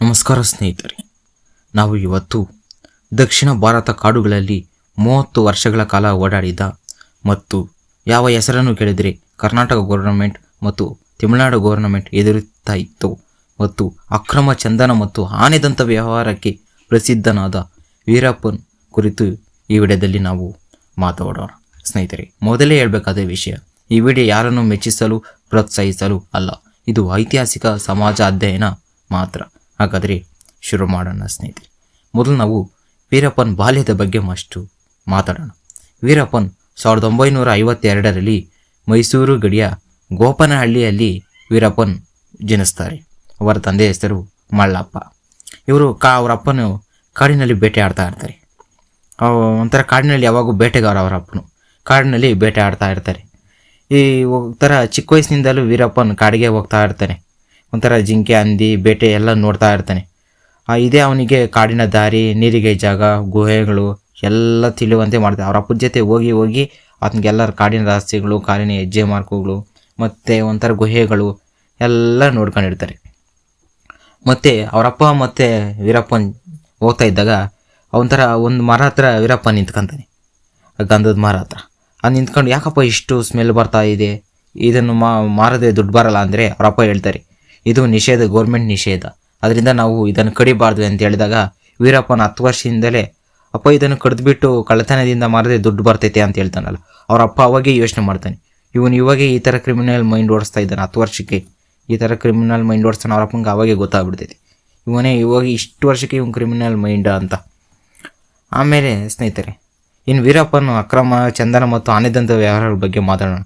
ನಮಸ್ಕಾರ ಸ್ನೇಹಿತರೆ, ನಾವು ಇವತ್ತು ದಕ್ಷಿಣ ಭಾರತ ಕಾಡುಗಳಲ್ಲಿ ಮೂವತ್ತು ವರ್ಷಗಳ ಕಾಲ ಓಡಾಡಿದ ಮತ್ತು ಯಾವ ಹೆಸರನ್ನು ಕೇಳಿದರೆ ಕರ್ನಾಟಕ ಗೌರ್ನಮೆಂಟ್ ಮತ್ತು ತಮಿಳುನಾಡು ಗೌರ್ನಮೆಂಟ್ ಎದುರುತ್ತಾ ಇತ್ತು ಮತ್ತು ಅಕ್ರಮ ಚಂದನ ಮತ್ತು ಆನೆದಂತ ವ್ಯವಹಾರಕ್ಕೆ ಪ್ರಸಿದ್ಧನಾದ ವೀರಪ್ಪನ್ ಕುರಿತು ಈ ವಿಡಿಯೋದಲ್ಲಿ ನಾವು ಮಾತಾಡೋಣ. ಸ್ನೇಹಿತರೆ, ಮೊದಲೇ ಹೇಳಬೇಕಾದ ವಿಷಯ, ಈ ವಿಡಿಯೋ ಯಾರನ್ನು ಮೆಚ್ಚಿಸಲು, ಪ್ರೋತ್ಸಾಹಿಸಲು ಅಲ್ಲ, ಇದು ಐತಿಹಾಸಿಕ ಸಮಾಜ ಅಧ್ಯಯನ ಮಾತ್ರ. ಹಾಗಾದರೆ ಶುರು ಮಾಡೋಣ ಸ್ನೇಹಿತರೆ. ಮೊದಲು ನಾವು ವೀರಪ್ಪನ್ ಬಾಲ್ಯದ ಬಗ್ಗೆ ಮಷ್ಟು ಮಾತಾಡೋಣ. ವೀರಪ್ಪನ್ ಸಾವಿರದ ಒಂಬೈನೂರ ಐವತ್ತೆರಡರಲ್ಲಿ ಮೈಸೂರು ಗಡಿಯ ಗೋಪನಹಳ್ಳಿಯಲ್ಲಿ ವೀರಪ್ಪನ್ ಜನಿಸ್ತಾರೆ. ಅವರ ತಂದೆ ಹೆಸರು ಮಳ್ಳಪ್ಪ. ಇವರು ಕಾ ಅವರಪ್ಪನು ಕಾಡಿನಲ್ಲಿ ಬೇಟೆ ಆಡ್ತಾ ಇರ್ತಾರೆ. ಒಂಥರ ಕಾಡಿನಲ್ಲಿ ಯಾವಾಗೂ ಬೇಟೆಗಾರ ಅವರ ಅಪ್ಪನು. ಕಾಡಿನಲ್ಲಿ ಬೇಟೆ ಆಡ್ತಾ ಇರ್ತಾರೆ. ಈ, ಒಂಥರ ಚಿಕ್ಕ ವಯಸ್ಸಿನಿಂದಲೂ ವೀರಪ್ಪನ್ ಕಾಡಿಗೆ ಹೋಗ್ತಾ ಇರ್ತಾನೆ. ಒಂಥರ ಜಿಂಕೆ, ಹಂದಿ, ಬೇಟೆ ಎಲ್ಲ ನೋಡ್ತಾ ಇರ್ತಾನೆ. ಆ, ಇದೇ ಅವನಿಗೆ ಕಾಡಿನ ದಾರಿ, ನೀರಿಗೆ ಜಾಗ, ಗುಹೆಗಳು ಎಲ್ಲ ತಿಳಿಯುವಂತೆ ಮಾಡ್ತಾರೆ ಅವರ ಅಪ್ಪ ಜೊತೆ ಹೋಗಿ ಹೋಗಿ ಆತನಿಗೆಲ್ಲರ ಕಾಡಿನ ರಹಸ್ಯಗಳು, ಕಾಡಿನ ಹೆಜ್ಜೆ ಮಾರ್ಕುಗಳು, ಮತ್ತು ಒಂಥರ ಗುಹೆಗಳು ಎಲ್ಲ ನೋಡ್ಕೊಂಡಿರ್ತಾರೆ. ಮತ್ತು ಅವರಪ್ಪ ಮತ್ತು ವೀರಪ್ಪನ್ ಹೋಗ್ತಾ ಇದ್ದಾಗ ಒಂಥರ ಒಂದು ಮರ ಹತ್ರ ವೀರಪ್ಪ ನಿಂತ್ಕೊಂತಾನೆ. ಗಂಧದ ಮರ ಹತ್ರ. ಅದು ನಿಂತ್ಕೊಂಡು, ಯಾಕಪ್ಪ ಇಷ್ಟು ಸ್ಮೆಲ್ ಬರ್ತಾ ಇದೆ? ಇದನ್ನು ಮಾರದೆ ದುಡ್ಡು ಬರಲ್ಲ ಅಂದರೆ ಅವರಪ್ಪ ಹೇಳ್ತಾರೆ. ಇದು ನಿಷೇಧ ಗೌರ್ಮೆಂಟ್ ನಿಷೇಧ. ಅದರಿಂದ ನಾವು ಇದನ್ನು ಕಡಿಬಾರ್ದು ಅಂತ ಹೇಳಿದಾಗ ವೀರಪ್ಪನ ಹತ್ತು ವರ್ಷದಿಂದಲೇ, ಅಪ್ಪ, ಇದನ್ನು ಕಡಿದ್ಬಿಟ್ಟು ಕಳ್ಳತನದಿಂದ ಮಾರದೆ ದುಡ್ಡು ಬರ್ತೈತೆ ಅಂತ ಹೇಳ್ತಾನಲ್ಲ. ಅವ್ರ ಅಪ್ಪ ಅವಾಗೇ ಯೋಚನೆ ಮಾಡ್ತಾನೆ. ಇವನು ಇವಾಗೇ ಈ ಥರ ಕ್ರಿಮಿನಲ್ ಮೈಂಡ್ ಓಡಿಸ್ತಾ ಇದ್ದಾನೆ, ಹತ್ತು ವರ್ಷಕ್ಕೆ. ಈ ಥರ ಕ್ರಿಮಿನಲ್ ಮೈಂಡ್ ಓಡಿಸ್ತಾನೆ, ಅವ್ರ ಅಪ್ಪಂಗೆ ಅವಾಗೇ ಗೊತ್ತಾಗ್ಬಿಡ್ತೈತೆ. ಇವನೇ ಇವಾಗ ಇಷ್ಟು ವರ್ಷಕ್ಕೆ ಇವನು ಕ್ರಿಮಿನಲ್ ಮೈಂಡ್ ಅಂತ. ಆಮೇಲೆ, ಸ್ನೇಹಿತರೆ, ಇನ್ನು ವೀರಪ್ಪನ ಅಕ್ರಮ ಚಂದನ ಮತ್ತು ಆನೆದಂತ ವ್ಯವಹಾರಗಳ ಬಗ್ಗೆ ಮಾತಾಡೋಣ.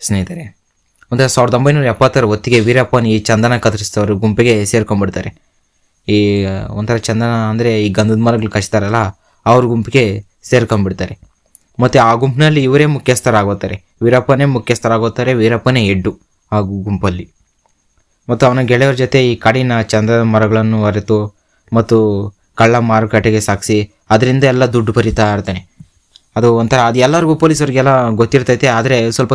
ಸ್ನೇಹಿತರೆ ಒಂದು ಸಾವಿರದ ಒಂಬೈನೂರ ಎಪ್ಪತ್ತರ ಹೊತ್ತಿಗೆ ವೀರಪ್ಪನ ಈ ಚಂದನ ಕತ್ತರಿಸಿದವರು ಗುಂಪಿಗೆ ಸೇರ್ಕೊಂಡ್ಬಿಡ್ತಾರೆ. ಈ, ಒಂಥರ ಚಂದನ ಅಂದರೆ ಈ ಗಂಧದ ಮರಗಳು ಕಚ್ತಾರಲ್ಲ, ಅವ್ರ ಗುಂಪಿಗೆ ಸೇರ್ಕೊಂಡ್ಬಿಡ್ತಾರೆ. ಮತ್ತು ಆ ಗುಂಪಿನಲ್ಲಿ ಇವರೇ ಮುಖ್ಯಸ್ಥರಾಗೋತಾರೆ. ವೀರಪ್ಪನೇ ಮುಖ್ಯಸ್ಥರಾಗೋತಾರೆ, ವೀರಪ್ಪನೇ ಎಡ್ಡು ಆ ಗುಂಪಲ್ಲಿ. ಮತ್ತು ಅವನ ಗೆಳೆಯರ ಜೊತೆ ಈ ಕಾಡಿನ ಚಂದನ ಮರಗಳನ್ನು ಅರೆತು ಮತ್ತು ಕಳ್ಳ ಮಾರುಕಟ್ಟೆಗೆ ಸಾಗಿಸಿ, ಅದರಿಂದ ಎಲ್ಲ ದುಡ್ಡು ಬರಿತಾ ಇರ್ತಾನೆ. ಅದು ಒಂಥರ, ಅದು ಎಲ್ಲರಿಗೂ ಪೊಲೀಸರಿಗೆಲ್ಲ ಗೊತ್ತಿರ್ತೈತೆ, ಆದರೆ ಸ್ವಲ್ಪ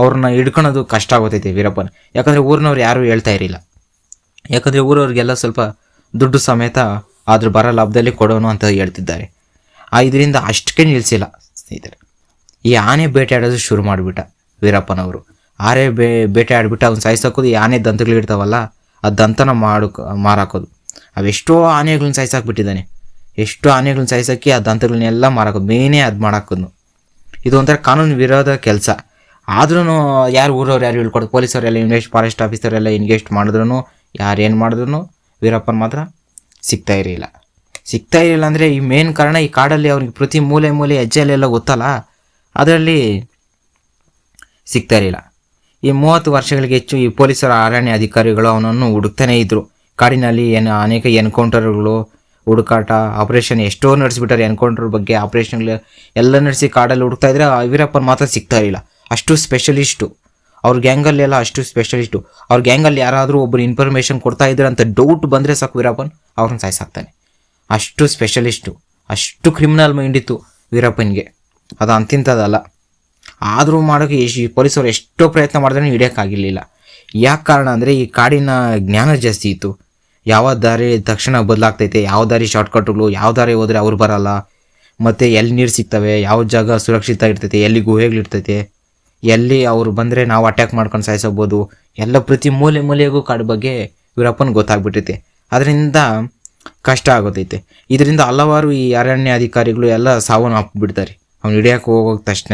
ಅವ್ರನ್ನ ಹಿಡ್ಕೊಳೋದು ಕಷ್ಟ ಆಗೋತೈತೆ ವೀರಪ್ಪನ. ಯಾಕಂದರೆ ಊರಿನವ್ರು ಯಾರೂ ಹೇಳ್ತಾ ಇರಲಿಲ್ಲ. ಯಾಕಂದರೆ ಊರವ್ರಿಗೆಲ್ಲ ಸ್ವಲ್ಪ ದುಡ್ಡು ಸಮೇತ ಅದ್ರ ಬರ ಲಾಭದಲ್ಲಿ ಕೊಡೋನು ಅಂತ ಹೇಳ್ತಿದ್ದಾರೆ. ಆ ಇದರಿಂದ ಅಷ್ಟಕ್ಕೆ ನಿಲ್ಲಿಸಿಲ್ಲ ಸ್ನೇಹಿತರೆ. ಈ ಆನೆ ಬೇಟೆಯಾಡೋದು ಶುರು ಮಾಡಿಬಿಟ್ಟ ವೀರಪ್ಪನವರು ಆರೆ ಬೇ, ಬೇಟೆ ಆಡ್ಬಿಟ್ಟು ಅವ್ನು ಸಾಯಿಸೋಕೋದು ಈ ಆನೆ ದಂತಗಳು ಇರ್ತಾವಲ್ಲ ಆ ದಂತನ ಮಾಡು ಮಾರಾಕೋದು. ಅವೆಷ್ಟೋ ಆನೆಗಳನ್ನ ಸಾಯಿಸಾಕ್ಬಿಟ್ಟಿದ್ದಾನೆ. ಎಷ್ಟೋ ಆನೆಗಳನ್ನ ಸಾಯಿಸೋಕ್ಕೆ ಆ ದಂತಗಳನ್ನೆಲ್ಲ ಮಾರಾಕೋದು ಮೇನೇ ಅದು ಮಾಡಾಕೋದು ಇದು ಒಂಥರ ಕಾನೂನು ವಿರೋಧ ಕೆಲಸ. ಆದ್ರೂ ಯಾರು ಊರವ್ರು ಯಾರು ಹೇಳ್ಕೊಡೋದು? ಪೊಲೀಸವರೆಲ್ಲ ಇನ್ವೆಸ್ಟ್ ಫಾರೆಸ್ಟ್ ಆಫೀಸರೆಲ್ಲ ಇನ್ವೆಸ್ಟ್ ಮಾಡಿದ್ರು ಯಾರು ಏನು ಮಾಡಿದ್ರು ವೀರಪ್ಪನ ಮಾತ್ರ ಸಿಗ್ತಾ ಇರಲಿಲ್ಲ. ಸಿಗ್ತಾ ಇರಲಿಲ್ಲ ಅಂದರೆ ಈ ಮೇನ್ ಕಾರಣ ಈ ಕಾಡಲ್ಲಿ ಅವ್ರಿಗೆ ಪ್ರತಿ ಮೂಲೆ ಮೂಲೆ ಹೆಜ್ಜೆಯಲ್ಲೆಲ್ಲ ಗೊತ್ತಲ್ಲ? ಅದರಲ್ಲಿ ಸಿಗ್ತಾ ಇರಲಿಲ್ಲ. ಈ ಮೂವತ್ತು ವರ್ಷಗಳಿಗೆ ಹೆಚ್ಚು ಈ ಪೊಲೀಸರ ಅರಣ್ಯ ಅಧಿಕಾರಿಗಳು ಅವನನ್ನು ಹುಡುಕ್ತಾನೇ ಇದ್ದರು ಕಾಡಿನಲ್ಲಿ ಏನು ಅನೇಕ ಎನ್ಕೌಂಟರ್ಗಳು ಹುಡುಕಾಟ ಆಪರೇಷನ್ ಎಷ್ಟೋ ನಡೆಸಿಬಿಟ್ಟಾರೆ ಎನ್ಕೌಂಟರ್ ಬಗ್ಗೆ ಆಪರೇಷನ್ಗಳು ಎಲ್ಲ ನಡೆಸಿ ಕಾಡಲ್ಲಿ ಹುಡುಕ್ತಾ ಇದ್ರೆ ವೀರಪ್ಪನ್ ಮಾತ್ರ ಸಿಗ್ತಾ ಇರಲಿಲ್ಲ ಅಷ್ಟು ಸ್ಪೆಷಲಿಸ್ಟು ಅವ್ರ ಗ್ಯಾಂಗಲ್ಲೆಲ್ಲ ಅಷ್ಟು ಸ್ಪೆಷಲಿಸ್ಟು ಅವ್ರ ಗ್ಯಾಂಗಲ್ಲಿ ಯಾರಾದರೂ ಒಬ್ಬರು ಇನ್ಫಾರ್ಮೇಷನ್ ಕೊಡ್ತಾ ಇದ್ದಾರೆ ಅಂತ ಡೌಟ್ ಬಂದರೆ ಸಾಕು ವೀರಪ್ಪನ್ ಅವ್ರನ್ನ ಸಾಯಿಸಾಕ್ತಾನೆ. ಅಷ್ಟು ಸ್ಪೆಷಲಿಸ್ಟು ಅಷ್ಟು ಕ್ರಿಮಿನಲ್ ಮೈಂಡ್ ಇತ್ತು ವೀರಪ್ಪನಿಗೆ. ಅದು ಅಂತಿಂಥದ್ದಲ್ಲ. ಆದರೂ ಮಾಡೋಕ್ಕೆ ಈ ಪೊಲೀಸರು ಎಷ್ಟೋ ಪ್ರಯತ್ನ ಮಾಡಿದ್ರೆ ಹಿಡಿಯೋಕ್ಕಾಗಿರಲಿಲ್ಲ. ಯಾಕೆ ಕಾರಣ ಅಂದರೆ ಈ ಕಾಡಿನ ಜ್ಞಾನ ಜಾಸ್ತಿ ಇತ್ತು. ಯಾವ ದಾರಿ ತಕ್ಷಣ ಬದಲಾಗ್ತೈತೆ? ಯಾವ ದಾರಿ ಶಾರ್ಟ್ಕಟ್ಗಳು ಯಾವ ದಾರಿ ಹೋದರೆ ಅವ್ರು ಬರಲ್ಲ? ಮತ್ತು ಎಲ್ಲಿ ನೀರು ಸಿಗ್ತವೆ? ಯಾವ ಜಾಗ ಸುರಕ್ಷಿತ ಇರ್ತೈತೆ ಎಲ್ಲಿ ಗುಹೆಗಳಿರ್ತೈತೆ? ಎಲ್ಲಿ ಅವ್ರು ಬಂದರೆ ನಾವು ಅಟ್ಯಾಕ್ ಮಾಡ್ಕೊಂಡು ಸಾಯಿಸಬೋದು? ಎಲ್ಲ ಪ್ರತಿ ಮೂಲೆ ಮೂಲೆಗೂ ಕಾಡು ಬಗ್ಗೆ ವೀರಪ್ಪನ ಗೊತ್ತಾಗ್ಬಿಟ್ಟೈತೆ ಅದರಿಂದ ಕಷ್ಟ ಆಗೋತೈತೆ. ಇದರಿಂದ ಹಲವಾರು ಈ ಅರಣ್ಯ ಅಧಿಕಾರಿಗಳು ಎಲ್ಲ ಸಾವನ್ನು ಹಾಕ್ಬಿಡ್ತಾರೆ. ಅವ್ನು ಹಿಡಿಯೋಕೆ ಹೋಗೋ ತಕ್ಷಣ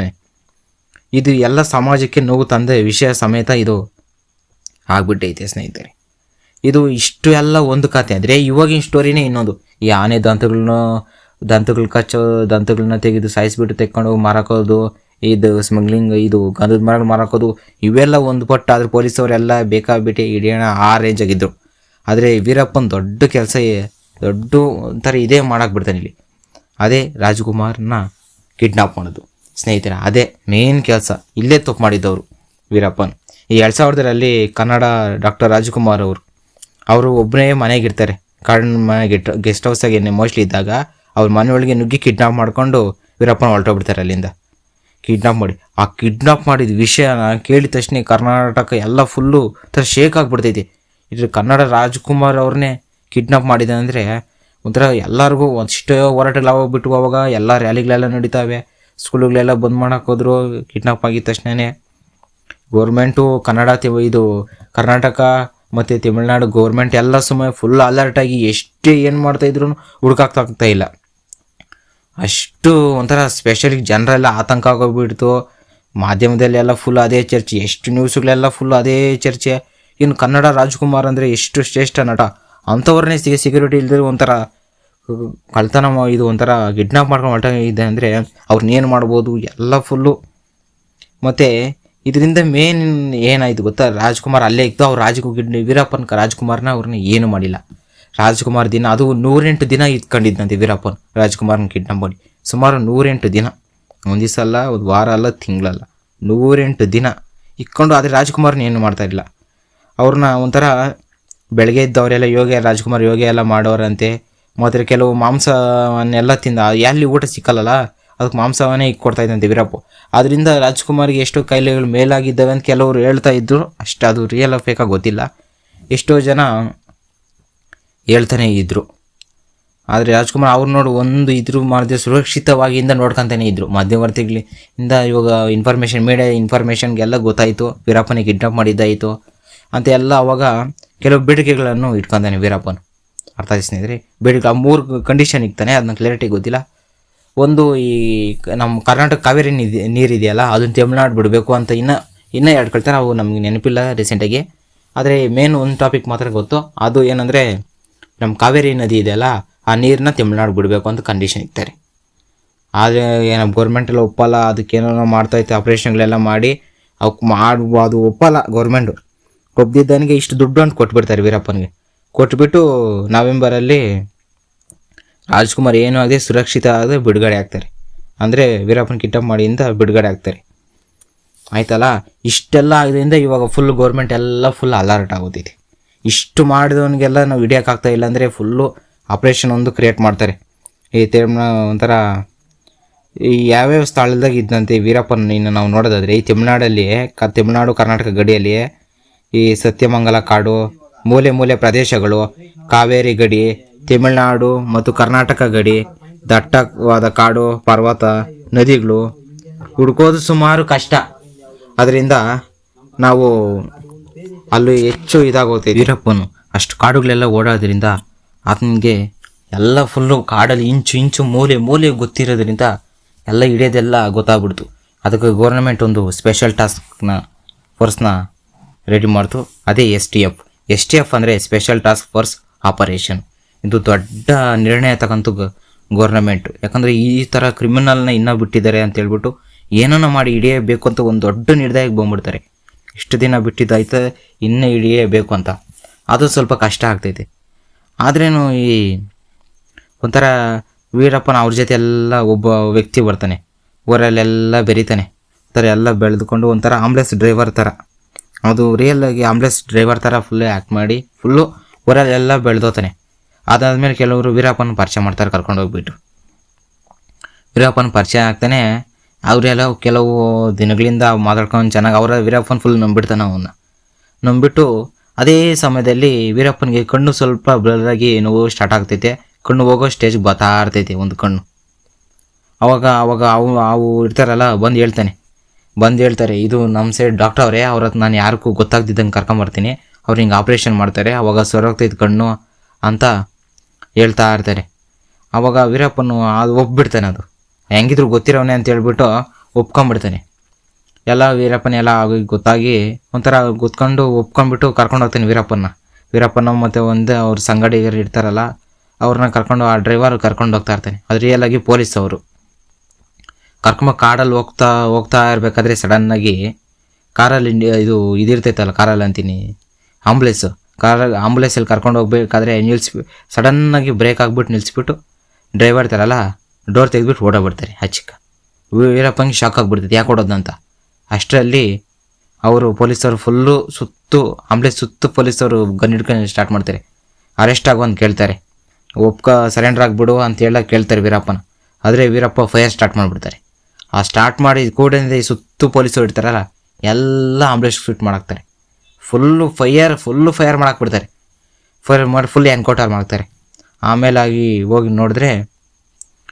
ಇದು ಎಲ್ಲ ಸಮಾಜಕ್ಕೆ ನೋವು ತಂದ ವಿಷಯ ಸಮೇತ ಇದು ಆಗ್ಬಿಟ್ಟೈತೆ ಸ್ನೇಹಿತರೆ. ಇದು ಇಷ್ಟು ಎಲ್ಲ ಒಂದು ಕತೆ. ಅಂದರೆ ಇವಾಗಿನ ಸ್ಟೋರಿನೇ ಇನ್ನೊಂದು. ಈ ಆನೆ ದಂತಗಳನ್ನ ದಂತಗಳು ಕಚ್ಚೋ ದಂತಗಳನ್ನ ತೆಗೆದು ಸಾಯಿಸಿಬಿಟ್ಟು ತೆಕ್ಕೊಂಡು ಮಾರಾಕೋದು, ಇದು ಸ್ಮಗ್ಲಿಂಗ್ ಇದು ಗಂಧದ ಮರಗಳು ಮಾರಾಕೋದು, ಇವೆಲ್ಲ ಒಂದು ಪಟ್ಟು ಆದರೆ ಪೊಲೀಸವರೆಲ್ಲ ಬೇಕಾಗ್ಬಿಟ್ಟು ಹಿಡಿಯೋಣ ಆ ರೇಂಜ್ ಆಗಿದ್ದರು ಆದರೆ ವೀರಪ್ಪನ ದೊಡ್ಡ ಕೆಲಸ ದೊಡ್ಡ ಒಂಥರ ಇದೇ ಮಾಡಕ್ಕೆ ಬಿಡ್ತಾನೆ ಇಲ್ಲಿ. ಅದೇ ರಾಜ್ಕುಮಾರ್ನ ಕಿಡ್ನಾಪ್ ಮಾಡೋದು. ಸ್ನೇಹಿತರ, ಅದೇ ಮೇನ್ ಕೆಲಸ. ಇಲ್ಲೇ ತಪ್ಪು ಮಾಡಿದ್ದವರು ವೀರಪ್ಪನ್. ಈ ಎರಡು ಸಾವಿರದಲ್ಲಿ ಕನ್ನಡ ಡಾಕ್ಟರ್ ರಾಜ್ಕುಮಾರ್ ಅವರು. ಅವರು ಒಬ್ಬನೇ ಮನೆಗಿರ್ತಾರೆ ಕಾಡಿನ ಮನೆ ಗೆಟ್, ಗೆಸ್ಟ್ ಹೌಸಾಗಿ ಮೋಸ್ಟ್ಲಿ ಇದ್ದಾಗ ಅವ್ರ ಮನೆಯೊಳಗೆ ನುಗ್ಗಿ ಕಿಡ್ನಾಪ್ ಮಾಡಿಕೊಂಡು ವೀರಪ್ಪನ ಹೊರಟೋಗ್ಬಿಡ್ತಾರೆ ಅಲ್ಲಿಂದ. ಕಿಡ್ನಾಪ್ ಮಾಡಿ, ಆ ಕಿಡ್ನಾಪ್ ಮಾಡಿದ ವಿಷಯನ ಕೇಳಿದ ತಕ್ಷಣ ಕರ್ನಾಟಕ ಎಲ್ಲ ಫುಲ್ಲು ಥರ ಶೇಕ್ ಆಗಿಬಿಡ್ತೈತಿ. ಇದ್ರ ಕನ್ನಡ ರಾಜ್ಕುಮಾರ್ ಅವ್ರನ್ನೇ ಕಿಡ್ನಾಪ್ ಮಾಡಿದೆ ಅಂದರೆ ಒಂಥರ ಎಲ್ಲರಿಗೂ ಒಂದಿಷ್ಟು ಹೋರಾಟಗಳು ಅವಾಗ ಬಿಟ್ಟು ಅವಾಗ. ಎಲ್ಲ ರ್ಯಾಲಿಗಳೆಲ್ಲ ನಡೀತಾವೆ. ಸ್ಕೂಲುಗಳೆಲ್ಲ ಬಂದ್ ಮಾಡೋಕೆ ಹೋದ್ರು, ಕಿಡ್ನಾಪ್ ಆಗಿದ ತಕ್ಷಣವೇ ಗೌರ್ಮೆಂಟು ಕನ್ನಡ ಇದು ಕರ್ನಾಟಕ ಮತ್ತು ತಮಿಳ್ನಾಡು ಗೌರ್ಮೆಂಟ್ ಎಲ್ಲ ಸುಮ್ಮನೆ ಫುಲ್ ಅಲರ್ಟಾಗಿ ಎಷ್ಟೇ ಏನು ಮಾಡ್ತಾಯಿದ್ರು ಹುಡುಕಾಕ್ತಾ ಇಲ್ಲ. ಅಷ್ಟು ಒಂಥರ ಸ್ಪೆಷಲಿ ಜನರೆಲ್ಲ ಆತಂಕ ಆಗೋಗ್ಬಿಡ್ತು. ಮಾಧ್ಯಮದಲ್ಲೆಲ್ಲ ಫುಲ್ ಅದೇ ಚರ್ಚೆ, ಎಷ್ಟು ನ್ಯೂಸ್ಗಳೆಲ್ಲ ಫುಲ್ ಅದೇ ಚರ್ಚೆ. ಇನ್ನು ಕನ್ನಡ ರಾಜ್ಕುಮಾರ್ ಅಂದರೆ ಎಷ್ಟು ಶ್ರೇಷ್ಠ ನಟ. ಅಂಥವ್ರನ್ನೇ ಸಿಗ ಸೆಕ್ಯೂರಿಟಿ ಇಲ್ದಿರೋ ಒಂಥರ ಕಳ್ತನ ಇದು ಒಂಥರ ಕಿಡ್ನಾಪ್ ಮಾಡ್ಕೊಂಡು ಹೊರಟ ಇದೆ ಅಂದರೆ ಅವ್ರನ್ನೇನು ಮಾಡ್ಬೋದು? ಎಲ್ಲ ಫುಲ್ಲು ಮತ್ತು ಇದರಿಂದ ಮೇನ್ ಏನಾಯ್ತು ಗೊತ್ತಾ? ರಾಜ್ಕುಮಾರ್ ಅಲ್ಲೇ ಇತ್ತು. ಅವ್ರು ರಾಜ ವೀರಪ್ಪನ್ ರಾಜ್ಕುಮಾರ್ನ ಅವ್ರನ್ನ ಏನು ಮಾಡಿಲ್ಲ. ರಾಜ್ಕುಮಾರ್ ದಿನ ಅದು ನೂರೆಂಟು ದಿನ ಇಟ್ಕೊಂಡಿದ್ನಂತೆ ವೀರಪ್ಪನ್, ರಾಜ್ಕುಮಾರ್ನ ಕಿಡ್ನಾಪ್ ಮಾಡಿ ಸುಮಾರು ನೂರೆಂಟು ದಿನ. ಒಂದು ದಿವಸ ಅಲ್ಲ, ಒಂದು ವಾರ ಅಲ್ಲ, ತಿಂಗಳಲ್ಲ. ನೂರೆಂಟು ದಿನ ಇಕ್ಕೊಂಡು ಆದರೆ ರಾಜ್ಕುಮಾರ್ನ ಏನು ಮಾಡ್ತಾ ಇಲ್ಲ ಅವ್ರನ್ನ ಒಂಥರ ಬೆಳಗ್ಗೆ ಇದ್ದವರೆಲ್ಲ ಯೋಗ, ರಾಜ್ಕುಮಾರ್ ಯೋಗ ಎಲ್ಲ ಮಾಡೋರಂತೆ. ಮತ್ತು ಕೆಲವು ಮಾಂಸವನ್ನೆಲ್ಲ ತಿಂದ ಎಲ್ಲಿ ಊಟ ಸಿಕ್ಕಲ್ಲಲ್ಲ? ಅದಕ್ಕೆ ಮಾಂಸವನ್ನೇ ಇಕ್ಕೊಡ್ತಾ ಇದ್ದಂತೆ ವೀರಪ್ಪ ಅದರಿಂದ ರಾಜ್ಕುಮಾರ್ಗೆ ಎಷ್ಟೋ ಕಾಯಿಲೆಗಳು ಮೇಲಾಗಿದ್ದಾವೆ ಅಂತ ಕೆಲವರು ಹೇಳ್ತಾ ಇದ್ದರು ಅಷ್ಟು ಅದು ರಿಯಲ್ ಫೇಕಾಗಿ ಗೊತ್ತಿಲ್ಲ. ಎಷ್ಟೋ ಜನ ಹೇಳ್ತಾನೆ ಇದ್ದರು ಆದರೆ ರಾಜ್ಕುಮಾರ್ ಅವ್ರು ನೋಡು ಒಂದು ಇದ್ರು ಮಾಡಿದ್ರೆ ಸುರಕ್ಷಿತವಾಗಿಂದ ನೋಡ್ಕೊಂತಾನೆ ಇದ್ರು. ಮಧ್ಯವರ್ತಿಗಳಿಂದ ಇವಾಗ ಇನ್ಫಾರ್ಮೇಷನ್ ಮೀಡಿಯಾ ಇನ್ಫಾರ್ಮೇಷನ್ಗೆಲ್ಲ ಗೊತ್ತಾಯಿತು. ವೀರಪ್ಪನಿಗೆ ಕಿಡ್ನಾಪ್ ಮಾಡಿದ್ದಾಯಿತು ಅಂತ ಎಲ್ಲ ಅವಾಗ ಕೆಲವು ಬೇಡಿಕೆಗಳನ್ನು ಇಟ್ಕೊಂತಾನೆ ವೀರಪ್ಪನ. ಅರ್ಥ ಸ್ನೇಹಿತರೆ? ಬೇಡಿಕೆ ಆ ಮೂರು ಕಂಡೀಷನ್ ಇಕ್ತಾನೆ. ಅದನ್ನ ಕ್ಲಾರಿಟಿ ಗೊತ್ತಿಲ್ಲ. ಒಂದು ಈ ನಮ್ಮ ಕರ್ನಾಟಕ ಕಾವೇರಿ ನೀರು ನೀರಿದೆಯಲ್ಲ, ಅದನ್ನು ತಮಿಳ್ನಾಡು ಬಿಡಬೇಕು ಅಂತ ಇನ್ನೂ ಇನ್ನೂ ಎರಡು ಕಳ್ತಾರೆ ಅವು ನಮಗೆ ನೆನಪಿಲ್ಲ ರೀಸೆಂಟಾಗಿ ಆದರೆ ಮೇನ್ ಒಂದು ಟಾಪಿಕ್ ಮಾತ್ರ ಗೊತ್ತು. ಅದು ಏನಂದರೆ ನಮ್ಮ ಕಾವೇರಿ ನದಿ ಇದೆಯಲ್ಲ, ಆ ನೀರನ್ನ ತಮಿಳ್ನಾಡು ಬಿಡಬೇಕು ಅಂತ ಕಂಡೀಷನ್ ಇರ್ತಾರೆ ಆದರೆ ನಮ್ಮ ಗೌರ್ಮೆಂಟ್ ಎಲ್ಲ ಒಪ್ಪಲ್ಲ ಅದಕ್ಕೇನೋ ಮಾಡ್ತೈತೆ ಆಪ್ರೇಷನ್ಗಳೆಲ್ಲ ಮಾಡಿ ಅವಕ್ಕೆ ಮಾಡ್ಬೋದು ಒಪ್ಪಲ್ಲ ಗೌರ್ಮೆಂಟು ಒಪ್ದಿದ್ದನಿಗೆ ಇಷ್ಟು ದುಡ್ಡು ಅಂತ ಕೊಟ್ಬಿಡ್ತಾರೆ ವೀರಪ್ಪನಿಗೆ. ಕೊಟ್ಬಿಟ್ಟು ನವೆಂಬರಲ್ಲಿ ರಾಜ್ಕುಮಾರ್ ಏನೂ ಆಗದೆ ಸುರಕ್ಷಿತ ಆದರೆ ಬಿಡುಗಡೆ ಆಗ್ತಾರೆ. ಅಂದರೆ ವೀರಪ್ಪನ ಕಿಟ್ಟಪ್ ಮಾಡಿಯಿಂದ ಬಿಡುಗಡೆ ಆಗ್ತಾರೆ. ಆಯ್ತಲ್ಲ? ಇಷ್ಟೆಲ್ಲ ಆಗಿದ್ರಿಂದ ಇವಾಗ ಫುಲ್ ಗೌರ್ಮೆಂಟ್ ಎಲ್ಲ ಫುಲ್ ಅಲರ್ಟ್ ಆಗೋದಿದೆ. ಇಷ್ಟು ಮಾಡಿದವನಿಗೆಲ್ಲ ನಾವು ಹಿಡಿಯೋಕ್ಕಾಗ್ತಾ ಇಲ್ಲ ಅಂದರೆ ಫುಲ್ಲು ಆಪ್ರೇಷನ್ ಒಂದು ಕ್ರಿಯೇಟ್ ಮಾಡ್ತಾರೆ. ಈ ತಮಿಳ್ನ ಒಂಥರ ಈ ಯಾವ್ಯಾವ ಸ್ಥಳದಾಗ ಇದ್ದಂತೆ ವೀರಪ್ಪನ ಇನ್ನು ನಾವು ನೋಡೋದಾದರೆ, ಈ ತಮಿಳ್ನಾಡಲ್ಲಿ, ಕ ತಮಿಳ್ನಾಡು, ಕರ್ನಾಟಕ ಗಡಿಯಲ್ಲಿ, ಈ ಸತ್ಯಮಂಗಲ ಕಾಡು, ಮೂಲೆ ಮೂಲೆ ಪ್ರದೇಶಗಳು, ಕಾವೇರಿ ಗಡಿ ತಮಿಳ್ನಾಡು ಮತ್ತು ಕರ್ನಾಟಕ ಗಡಿ, ದಟ್ಟವಾದ ಕಾಡು, ಪರ್ವತ, ನದಿಗಳು ಹುಡ್ಕೋದು ಸುಮಾರು ಕಷ್ಟ. ಅದರಿಂದ ನಾವು ಅಲ್ಲಿ ಹೆಚ್ಚು ಇದಾಗುತ್ತೆ ವೀರಪ್ಪನು. ಅಷ್ಟು ಕಾಡುಗಳೆಲ್ಲ ಓಡೋದ್ರಿಂದ ಆತನಿಗೆ ಎಲ್ಲ ಫುಲ್ಲು ಕಾಡಲ್ಲಿ ಇಂಚು ಇಂಚು ಮೂಲೆ ಮೂಲೆ ಗೊತ್ತಿರೋದ್ರಿಂದ ಎಲ್ಲ ಹಿಡಿಯೋದೆಲ್ಲ ಗೊತ್ತಾಗ್ಬಿಡ್ತು. ಅದಕ್ಕೆ ಗೌರ್ಮೆಂಟ್ ಒಂದು ಸ್ಪೆಷಲ್ ಟಾಸ್ಕ್ನ ಫೋರ್ಸ್ನ ರೆಡಿ ಮಾಡ್ತು. ಅದೇ S T F S T F ಅಂದರೆ ಸ್ಪೆಷಲ್ ಟಾಸ್ಕ್ ಫೋರ್ಸ್ ಆಪರೇಷನ್ ಇದು ದೊಡ್ಡ ನಿರ್ಣಯ ತಗೊಂತು ಗೌರ್ನಮೆಂಟ್ ಯಾಕಂದರೆ ಈ ಥರ ಕ್ರಿಮಿನಲ್ನ ಇನ್ನೂ ಬಿಟ್ಟಿದ್ದಾರೆ ಅಂತ ಹೇಳ್ಬಿಟ್ಟು ಏನನ್ನ ಮಾಡಿ ಹಿಡಿಯಬೇಕು ಅಂತ ಒಂದು ದೊಡ್ಡ ನಿರ್ಧಾರಕ್ಕೆ ಬಂದ್ಬಿಡ್ತಾರೆ. ಇಷ್ಟು ದಿನ ಬಿಟ್ಟಿದ್ದಾಯ್ತು, ಇನ್ನೂ ಹಿಡಿಯಬೇಕು ಅಂತ. ಅದು ಸ್ವಲ್ಪ ಕಷ್ಟ ಆಗ್ತೈತೆ. ಆದ್ರೇನು ಈ ಒಂಥರ ವೀರಪ್ಪನ ಅವ್ರ ಜೊತೆ ಎಲ್ಲ ಒಬ್ಬ ವ್ಯಕ್ತಿ ಬರ್ತಾನೆ. ಊರಲ್ಲೆಲ್ಲ ಬೆರಿತಾನೆ. ಥರ ಎಲ್ಲ ಬೆಳೆದುಕೊಂಡು ಒಂಥರ ಆಂಬ್ಲೆನ್ಸ್ ಡ್ರೈವರ್ ಥರ ಅದು ರಿಯಲ್ ಆಗಿ ಆಂಬ್ಲೆನ್ಸ್ ಡ್ರೈವರ್ ಥರ ಫುಲ್ ಆ್ಯಕ್ಟ್ ಮಾಡಿ ಫುಲ್ಲು ಊರಲ್ಲೆಲ್ಲ ಬೆಳೆದೋತಾನೆ. ಅದಾದಮೇಲೆ ಕೆಲವರು ವೀರಪ್ಪನ ಪರಿಚಯ ಮಾಡ್ತಾರೆ, ಕರ್ಕೊಂಡು ಹೋಗ್ಬಿಟ್ಟು. ವೀರಪ್ಪನ ಪರಿಚಯ ಆಗ್ತಾನೆ, ಅವರೆಲ್ಲ ಕೆಲವು ದಿನಗಳಿಂದ ಮಾತಾಡ್ಕೊಂಡು ಚೆನ್ನಾಗಿ ಅವರ ವೀರಪ್ಪನ ಫುಲ್ ನಂಬಿಡ್ತಾನೆ ಅವನ್ನ ನಂಬಿಟ್ಟು ಅದೇ ಸಮಯದಲ್ಲಿ ವೀರಪ್ಪನಿಗೆ ಕಣ್ಣು ಸ್ವಲ್ಪ ಬ್ಲರ್ ಆಗಿ ನೋವು ಸ್ಟಾರ್ಟ್ ಆಗ್ತೈತೆ, ಕಣ್ಣು ಹೋಗೋ ಸ್ಟೇಜ್ಗೆ ಬರ್ತಾ ಇರ್ತೈತೆ ಒಂದು ಕಣ್ಣು. ಅವಾಗ ಅವಾಗ ಅವು ಅವು ಇರ್ತಾರಲ್ಲ, ಬಂದು ಹೇಳ್ತಾನೆ. ಬಂದು ಹೇಳ್ತಾರೆ, ಇದು ನಮ್ಮ ಸೈಡ್ ಡಾಕ್ಟರ್ ಅವರೇ, ಅವ್ರ ಹತ್ರ ನಾನು ಯಾರಿಗೂ ಗೊತ್ತಾಗ್ದಿದ್ದಂಗೆ ಕರ್ಕೊಂಬರ್ತೀನಿ ಅವ್ರು ಹಿಂಗೆ ಆಪ್ರೇಷನ್ ಮಾಡ್ತಾರೆ, ಅವಾಗ ಸೊರೋಗ್ತೈತೆ ಕಣ್ಣು ಅಂತ ಹೇಳ್ತಾ ಇರ್ತಾರೆ ಅವಾಗ ವೀರಪ್ಪನು ಅದು ಒಪ್ಬಿಡ್ತಾನೆ ಅದು. ಹೆಂಗಿದ್ರು ಗೊತ್ತಿರೋನೆ ಅಂತ ಹೇಳ್ಬಿಟ್ಟು ಒಪ್ಕೊಂಬಿಡ್ತಾನೆ ಎಲ್ಲ ವೀರಪ್ಪನ ಎಲ್ಲ ಆಗಿ ಗೊತ್ತಾಗಿ ಒಂಥರ ಗೊತ್ಕೊಂಡು ಒಪ್ಕೊಂಡ್ಬಿಟ್ಟು ಕರ್ಕೊಂಡು ಹೋಗ್ತಾನೆ ವೀರಪ್ಪನ ವೀರಪ್ಪನ ಮತ್ತು ಒಂದು ಅವ್ರ ಸಂಗಡಿಗರು ಇರ್ತಾರಲ್ಲ, ಅವ್ರನ್ನ ಕರ್ಕೊಂಡು ಆ ಡ್ರೈವರ್ ಕರ್ಕೊಂಡು ಹೋಗ್ತಾ ಇರ್ತಾನೆ. ಅದು ರಿಯಲ್ ಆಗಿ ಪೊಲೀಸ್ ಅವರು. ಕರ್ಕೊಂಬ ಕಾಡಲ್ಲಿ ಹೋಗ್ತಾ ಹೋಗ್ತಾ ಇರಬೇಕಾದ್ರೆ ಸಡನ್ನಾಗಿ ಕಾರಲ್ಲಿ ಇದು ಇದಿರ್ತೈತಲ್ಲ, ಕಾರಲ್ಲಿ ಅಂತೀನಿ ಆಂಬುಲೆನ್ಸು ಕಾರ ಆಂಬುಲೆನ್ಸಲ್ಲಿ ಕರ್ಕೊಂಡು ಹೋಗ್ಬೇಕಾದ್ರೆ ನಿಲ್ಸಿ ಸಡನ್ನಾಗಿ ಬ್ರೇಕ್ ಆಗಿಬಿಟ್ಟು ನಿಲ್ಲಿಸ್ಬಿಟ್ಟು ಡ್ರೈವರ್ ಇರ್ತಾರಲ್ಲ ಡೋರ್ ತೆಗೆದ್ಬಿಟ್ಟು ಓಡೋಗ್ಬಿಡ್ತಾರೆ ಹಚ್ಚಿಕ ವೀರಪ್ಪಂಗೆ ಶಾಕ್ ಆಗಿಬಿಡ್ತೈತೆ, ಯಾಕೆ ಓಡೋದಂತ ಅಷ್ಟರಲ್ಲಿ ಅವರು ಪೊಲೀಸರು ಫುಲ್ಲು ಸುತ್ತು ಆಂಬ್ಲೆನ್ಸ್ ಸುತ್ತು ಪೊಲೀಸರು ಗನ್ ಹಿಡ್ಕೊಂಡು ಸ್ಟಾರ್ಟ್ ಮಾಡ್ತಾರೆ. ಅರೆಸ್ಟ್ ಆಗು ಅಂತ ಕೇಳ್ತಾರೆ. ಒಪ್ಕ ಸರೆಂಡರ್ ಆಗಿಬಿಡು ಅಂತ ಹೇಳಕ್ಕೆ ಕೇಳ್ತಾರೆ ವೀರಪ್ಪನ. ಆದರೆ ವೀರಪ್ಪ ಫೈರ್ ಸ್ಟಾರ್ಟ್ ಮಾಡಿಬಿಡ್ತಾರೆ. ಆ ಸ್ಟಾರ್ಟ್ ಮಾಡಿ ಕೂಡ ಈ ಸುತ್ತು ಪೊಲೀಸರು ಇರ್ತಾರಲ್ಲ, ಎಲ್ಲ ಆಂಬ್ಲೆನ್ಸ್ ಶೂಟ್ ಮಾಡಾಕ್ತಾರೆ. ಫುಲ್ಲು ಫೈಯರ್ ಫುಲ್ಲು ಫೈರ್ ಮಾಡಾಕ್ಬಿಡ್ತಾರೆ ಫೈರ್ ಮಾಡಿ ಫುಲ್ ಎನ್ಕೌಂಟರ್ ಮಾಡ್ತಾರೆ. ಆಮೇಲಾಗಿ ಹೋಗಿ ನೋಡಿದ್ರೆ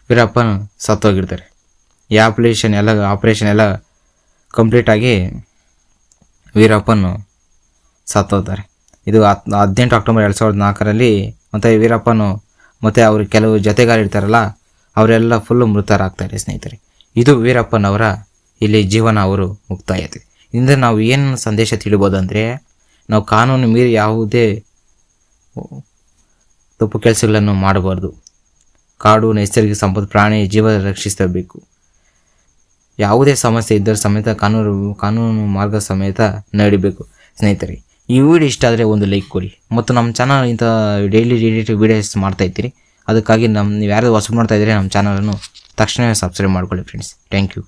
ವೀರಪ್ಪನ ಸತ್ತೋಗಿರ್ತಾರೆ. ಈ ಆಪ್ರೇಷನ್ ಎಲ್ಲ ಆಪ್ರೇಷನ್ ಎಲ್ಲ ಕಂಪ್ಲೀಟಾಗಿ ವೀರಪ್ಪನ ಸತ್ತೋಗ್ತಾರೆ. ಇದು ಹತ್, ಹದಿನೆಂಟು ಅಕ್ಟೋಬರ್ ಎರಡು ಸಾವಿರದ ನಾಲ್ಕರಲ್ಲಿ ಮತ್ತು ವೀರಪ್ಪನು ಮತ್ತು ಅವ್ರ ಕೆಲವು ಜೊತೆಗಾರಿರ್ತಾರಲ್ಲ ಅವರೆಲ್ಲ ಫುಲ್ಲು ಮೃತರಾಗ್ತಾರೆ ಸ್ನೇಹಿತರೆ. ಇದು ವೀರಪ್ಪನವರ ಇಲ್ಲಿ ಜೀವನ ಅವರು ಮುಕ್ತಾಯತೆ ಇಂದ ನಾವು ಏನು ಸಂದೇಶ ತಿಳಿಬೋದು ಅಂದರೆ ನಾವು ಕಾನೂನು ಮೀರಿ ಯಾವುದೇ ತಪ್ಪು ಕೆಲಸಗಳನ್ನು ಮಾಡಬಾರ್ದು. ಕಾಡು ನೈಸರ್ಗಿಕ ಸಂಪತ್ತು, ಪ್ರಾಣಿ ಜೀವ ರಕ್ಷಿಸಬೇಕು. ಯಾವುದೇ ಸಮಸ್ಯೆ ಇದ್ದರೂ ಸಮೇತ ಕಾನೂನು ಕಾನೂನು ಮಾರ್ಗ ಸಮೇತ ನಡಿಬೇಕು. ಸ್ನೇಹಿತರೆ, ಈ ವಿಡಿಯೋ ಇಷ್ಟ ಆದರೆ ಒಂದು ಲೈಕ್ ಕೊಡಿ. ಮತ್ತು ನಮ್ಮ ಚಾನಲ್ ಇಂಥ ಡೈಲಿ ರಿಲೇಟಿವ್ ವೀಡಿಯೋಸ್ ಮಾಡ್ತಾ ಇದ್ದೀರಿ. ಅದಕ್ಕಾಗಿ ನಮ್ಮ ನೀವು ಯಾರು ಹೊಸ ಮಾಡ್ತಾ ಇದ್ದೀರಿ ನಮ್ಮ ಚಾನಲನ್ನು ತಕ್ಷಣವೇ ಸಬ್ಸ್ಕ್ರೈಬ್ ಮಾಡ್ಕೊಳ್ಳಿ ಫ್ರೆಂಡ್ಸ್ ಥ್ಯಾಂಕ್ ಯು